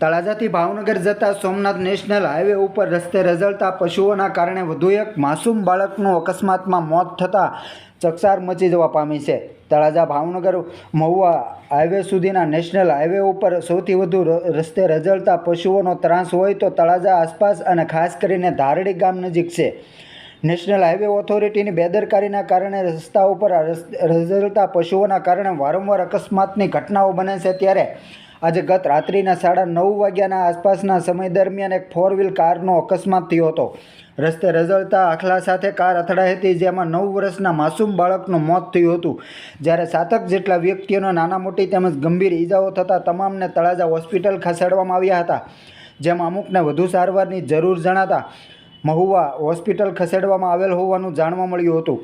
તળાજાથી ભાવનગર જતા Somnath national highway ઉપર રસ્તે રઝળતા પશુઓના કારણે વધુ એક માસૂમ બાળકનું અકસ્માતમાં મોત થતાં ચકચાર મચી જવા પામી છે. તળાજા ભાવનગર મહુવા હાઈવે સુધીના નેશનલ હાઈવે ઉપર સૌથી વધુ રસ્તે રઝળતા પશુઓનો ત્રાસ હોય તો તળાજા આસપાસ અને ખાસ કરીને ધારડી ગામ નજીક છે. નેશનલ હાઈવે ઓથોરિટીની બેદરકારીના કારણે રસ્તા ઉપર રઝળતા પશુઓના કારણે વારંવાર અકસ્માતની ઘટનાઓ બને છે ત્યારે આજે ગત રાત્રિના સાડા નવ વાગ્યાના આસપાસના સમય દરમિયાન એક ફોર વ્હીલ કારનો અકસ્માત થયો હતો. રસ્તે રઝળતા આખલા સાથે કાર અથડાઈ હતી, જેમાં નવ વર્ષના માસૂમ બાળકનું મોત થયું હતું. જ્યારે સાતક જેટલા વ્યક્તિઓને નાના મોટી તેમજ ગંભીર ઈજાઓ થતાં તમામને તળાજા હોસ્પિટલ ખસેડવામાં આવ્યા હતા, જેમાં અમુકને વધુ સારવારની જરૂર જણાતા મહુવા હોસ્પિટલ ખસેડવામાં આવેલ હોવાનું જાણવા મળ્યું હતું.